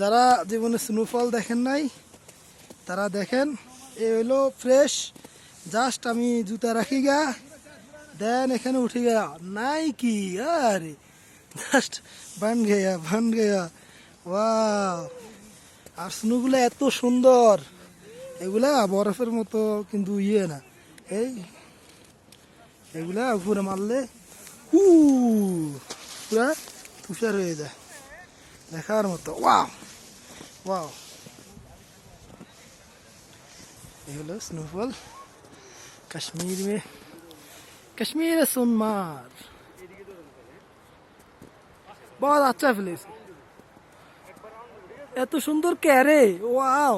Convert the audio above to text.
যারা জীবনে স্নোফল দেখেন নাই, তারা দেখেন, এ হলো ফ্রেশ জাস্ট আমি জুতা রাখি গা দেন এখানে উঠে গা নাই কি আরে জাস্ট বান গেয়া বান গেয়া ওয়াও আর স্নোগুলো এত সুন্দর, এগুলা বরফের মতো কিন্তু ইয়ে না, এই, এগুলা উপরে মারলে হু পুরা তুষার হয়ে যায়। দেখার মতো ওয়াও ওয়াও ये হলো স্নোফল কাশ্মীর মে কাশ্মীর সোনমার बहुत अच्छा प्लेस এত সুন্দর ক্যারে ওয়াও